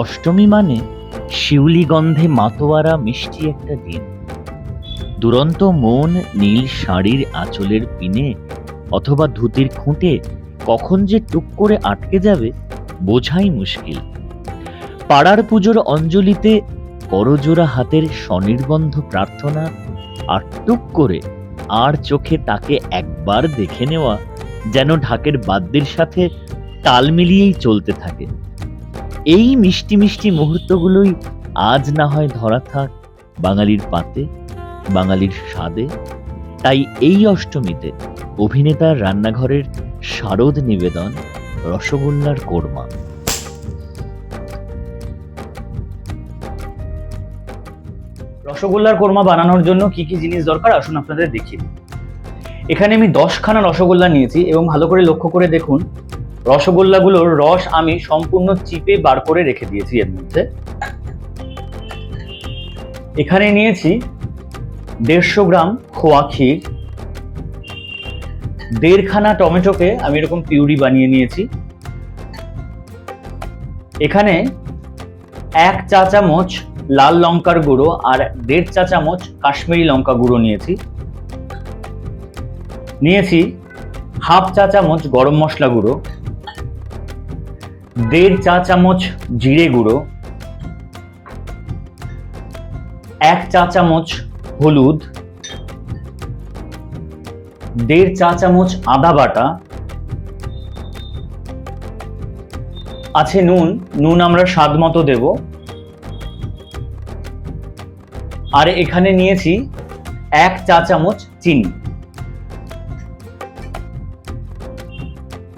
অষ্টমী মানে শিউলি গন্ধে মাতোয়ারা মিষ্টি একটা দিন। দুরন্ত মন নীল শাড়ির আঁচলের পিনে অথবা ধুতির খুঁটে কখন যে টুক করে আটকে যাবে বোঝাই মুশকিল। পাড়ার পুজোর অঞ্জলিতে করজোড়া হাতের স্বনির্বন্ধ প্রার্থনা আর টুক করে আর চোখে তাকে একবার দেখে নেওয়া যেন ঢাকের বাদ্যের সাথে তাল মিলিয়েই চলতে থাকে। এই মিষ্টি মিষ্টি মুহূর্তগুলোই আজ না হয় ধরা থাক বাঙালির পাতে, বাঙালির স্বাদে। তাই এই অষ্টমীতে অভিনেতার রান্নাঘরের শারদ নিবেদন রসগোল্লার কোরমা। রসগোল্লার কোরমা বানানোর জন্য কি কি জিনিস দরকার? আসুন আপনাদের দেখি এখানে আমি দশখানা রসগোল্লা নিয়েছি এবং ভালো করে লক্ষ্য করে দেখুন রসগোল্লাগুলোর রস আমি সম্পূর্ণ চিপে বার করে রেখে দিয়েছি এর মধ্যে। এখানে নিয়েছি দেড়শো গ্রাম খোয়া ক্ষীর। দেড়খানা টমেটোকে আমি এরকম পিউরি বানিয়ে নিয়েছি। এখানে এক চা চামচ লাল লঙ্কার গুঁড়ো আর দেড় চা চামচ কাশ্মীরি লঙ্কা গুঁড়ো নিয়েছি। নিয়েছি হাফ চা চামচ গরম মশলা গুঁড়ো। দেড় চা চামচ জিরে গুঁড়ো, এক চা চামচ হলুদ, দেড় চা চামচ আদা বাটা, আছে নুন নুন আমরা স্বাদ মতো দেবো। আর এখানে নিয়েছি এক চা চামচ চিনি।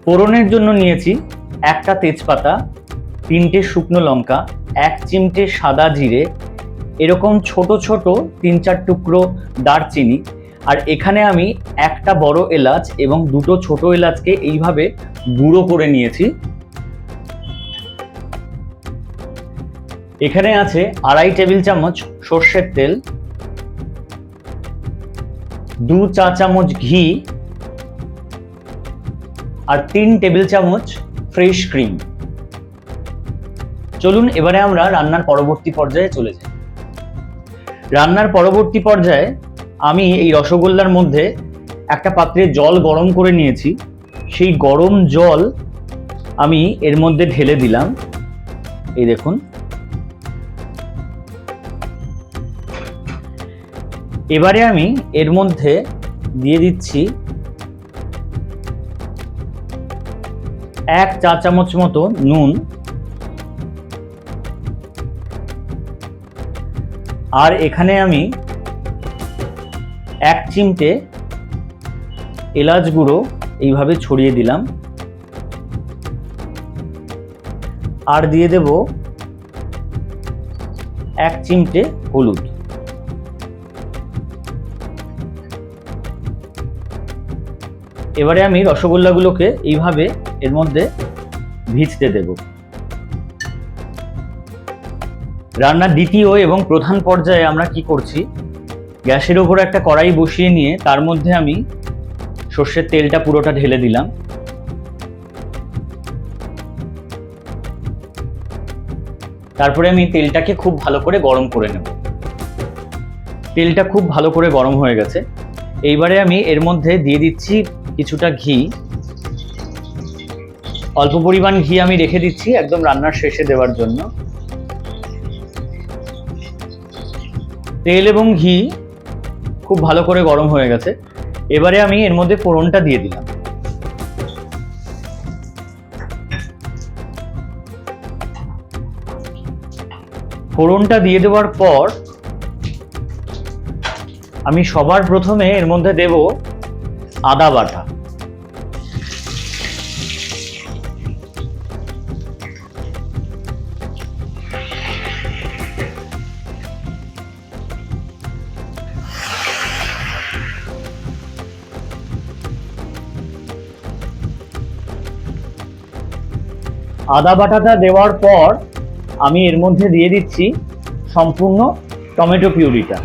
ফোড়নের জন্য নিয়েছি একটা তেজপাতা, তিনটে শুকনো লঙ্কা, এক চিমটে সাদা জিরে, এরকম ছোট ছোট তিন চার টুকরো দারচিনি। আর এখানে আমি একটা বড় এলাচ এবং দুটো ছোট এলাচকে এইভাবে গুঁড়ো করে নিয়েছি। এখানে আছে আড়াই টেবিল চামচ সর্ষের তেল, দু চা চামচ ঘি, আর তিন টেবিল চামচ ফ্রেশ ক্রিম। চলুন এবারে আমরা রান্নার পরবর্তী পর্যায়ে চলে যাই। রান্নার পরবর্তী পর্যায়ে আমি এই রসগোল্লার মধ্যে একটা পাত্রে জল গরম করে নিয়েছি। সেই গরম জল আমি এর মধ্যে ঢেলে দিলাম। এই দেখুন। এবারে আমি এর মধ্যে দিয়ে দিচ্ছি এক চা চামচ মতো নুন, আর এখানে আমি এক চিমটে এলাচ গুঁড়ো এইভাবে ছড়িয়ে দিলাম। আর দিয়ে দেব এক চিমটে হলুদ। এবারে আমি রসগোল্লাগুলোকে এইভাবে এর মধ্যে ভিজতে দেব। রান্নার দ্বিতীয় এবং প্রধান পর্যায়ে আমরা কি করছি? গ্যাসের ওপর একটা কড়াই বসিয়ে নিয়ে তার মধ্যে আমি সর্ষের তেলটা পুরোটা ঢেলে দিলাম। তারপরে আমি তেলটাকে খুব ভালো করে গরম করে নেব। তেলটা খুব ভালো করে গরম হয়ে গেছে। এইবারে আমি এর মধ্যে দিয়ে দিচ্ছি কিছুটা ঘি। অল্প পরিমাণ ঘি আমি রেখে দিচ্ছি একদম রান্নার শেষে দেওয়ার জন্য। তেল এবং ঘি খুব ভালো করে গরম হয়ে গেছে। এবারে আমি এর মধ্যে ফোড়নটা দিয়ে দিলাম। ফোড়নটা দিয়ে দেওয়ার পর আমি সবার প্রথমে এর মধ্যে দেব আদা বাটা। আদা বাটাটা দেওয়ার পর আমি এর মধ্যে দিয়ে দিচ্ছি সম্পূর্ণ টমেটো পিউরিটা।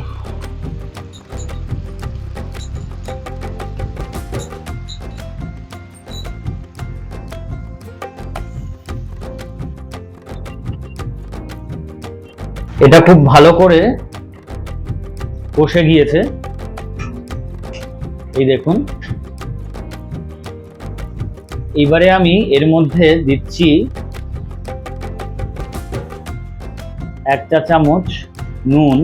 এটা খুব ভালো করে কষে গিয়েছে। এই দেখুন। এবারে আমি এর মধ্যে দিচ্ছি এক চা চামচ নুন।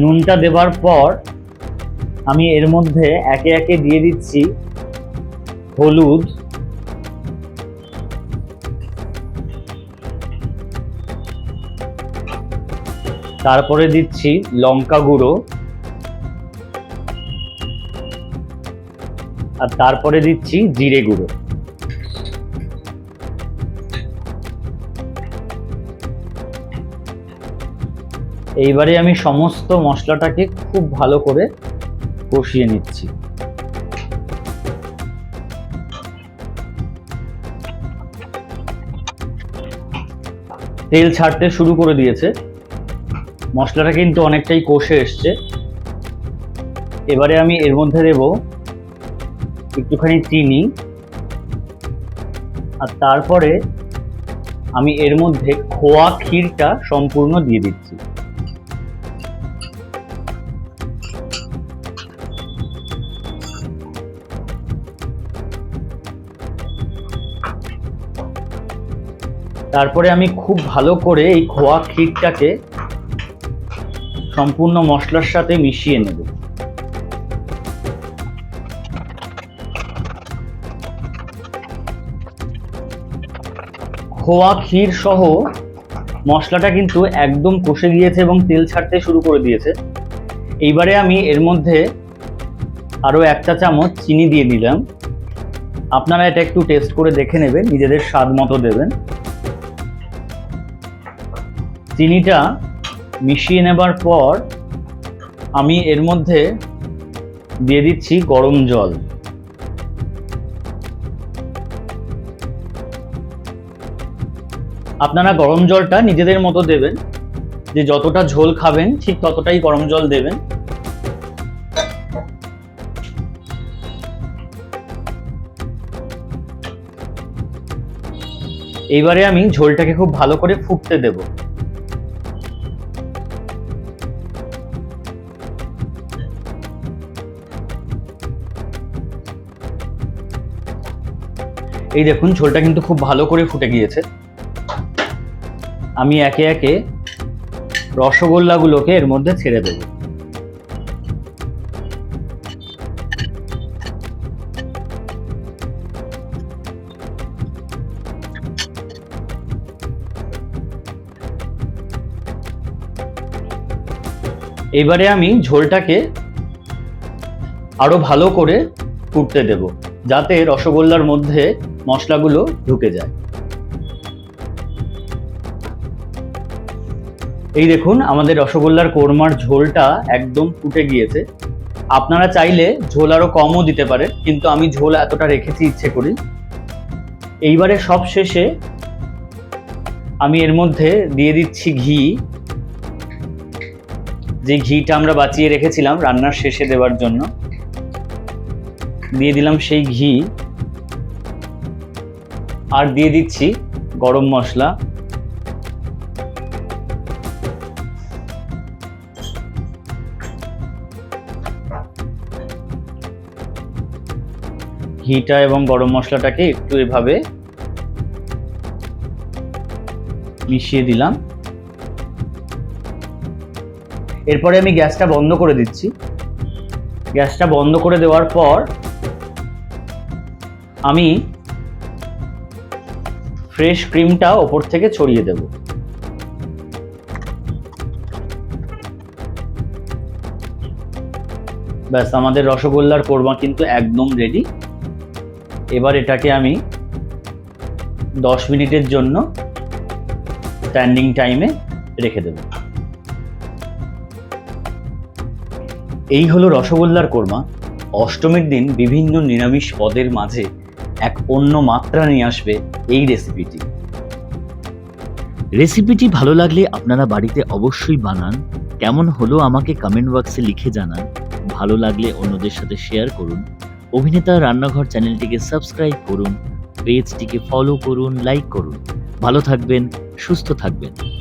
নুনটা দেবার পর আমি এর মধ্যে একে একে দিয়ে দিচ্ছি হলুদ। তারপরে দিচ্ছি লঙ্কা গুঁড়ো। আর তারপরে দিচ্ছি জিরে গুঁড়ো। এইবারে আমি সমস্ত মশলাটাকে খুব ভালো করে কষিয়ে নিচ্ছি। তেল ছাড়তে শুরু করে দিয়েছে। মশলাটা কিন্তু অনেকটাই কষে এসছে। এবারে আমি এর মধ্যে দেব একটুখানি চিনি। আর তারপরে আমি এর মধ্যে খোয়া ক্ষীরটা সম্পূর্ণ দিয়ে দিচ্ছি। তারপরে আমি খুব ভালো করে এই খোয়া ক্ষীরটাকে সম্পূর্ণ মশলার সাথে মিশিয়ে নেব। খোয়া ক্ষীর সহ মশলাটা কিন্তু একদম কষে গিয়েছে এবং তেল ছাড়তে শুরু করে দিয়েছে। এইবারে আমি এর মধ্যে আরও এক চা চামচ চিনি দিয়ে দিলাম। আপনারা এটা একটু টেস্ট করে দেখে নেবেন, নিজেদের স্বাদ মতো দেবেন। চিনিটা মিশিয়ে নেবার পর আমি এর মধ্যে দিয়ে দিচ্ছি গরম জল। আপনারা গরম জলটা নিজেদের মতো দেবেন। যে যতটা ঝোল খাবেন, ঠিক ততটাই গরম জল দেবেন। এইবারে আমি ঝোলটাকে খুব ভালো করে ফুটতে দেবো। এই দেখুন, ঝোলটা কিন্তু খুব ভালো করে ফুটে গিয়েছে। আমি একে একে রসগোল্লাগুলোকে এর মধ্যে ছেড়ে দেব। এবারে আমি ঝোলটাকে আরও ভালো করে ফুটতে দেব। যাতে রসগোল্লার মধ্যে মশলাগুলো ঢুকে যায়। এই দেখুন, আমাদের রসগোল্লার কোরমার ঝোলটা একদম ফুটে গিয়েছে। আপনারা চাইলে ঝোল আরও কমও দিতে পারে কিন্তু আমি ঝোল এতটা রেখেছি ইচ্ছে করি। এইবারে সব শেষে আমি এর মধ্যে দিয়ে দিচ্ছি ঘি। যে ঘিটা আমরা বাঁচিয়ে রেখেছিলাম রান্নার শেষে দেওয়ার জন্য। দিয়ে দিলাম সেই ঘি। আর দিয়ে দিচ্ছি গরম মশলা। ঘিটা এবং গরম মশলাটাকে একটু এভাবে মিশিয়ে দিলাম। এরপরে আমি গ্যাসটা বন্ধ করে দিচ্ছি। গ্যাসটা বন্ধ করে দেওয়ার পর আমি ফ্রেশ ক্রিমটা ওপর থেকে ছড়িয়ে দেব। ব্যাস, আমাদের রসগোল্লার কোরমা কিন্তু একদম রেডি এবার এটাকে আমি দশ মিনিটের জন্য স্ট্যান্ডিং টাইমে রেখে দেব। এই হলো রসগোল্লার কোরমা। অষ্টমীর দিন বিভিন্ন নিরামিষ পদের মাঝে এক অন্য মাত্রা নিয়ে আসবে এই রেসিপিটি রেসিপিটি ভালো লাগলে আপনারা বাড়িতে অবশ্যই বানান। কেমন হলো আমাকে কমেন্ট বক্সে লিখে জানান। ভালো লাগলে অন্যদের সাথে শেয়ার করুন। অভিনেতা রান্নাঘর চ্যানেলটিকে সাবস্ক্রাইব করুন। পেজটিকে ফলো করুন লাইক করুন। ভালো থাকবেন, সুস্থ থাকবেন।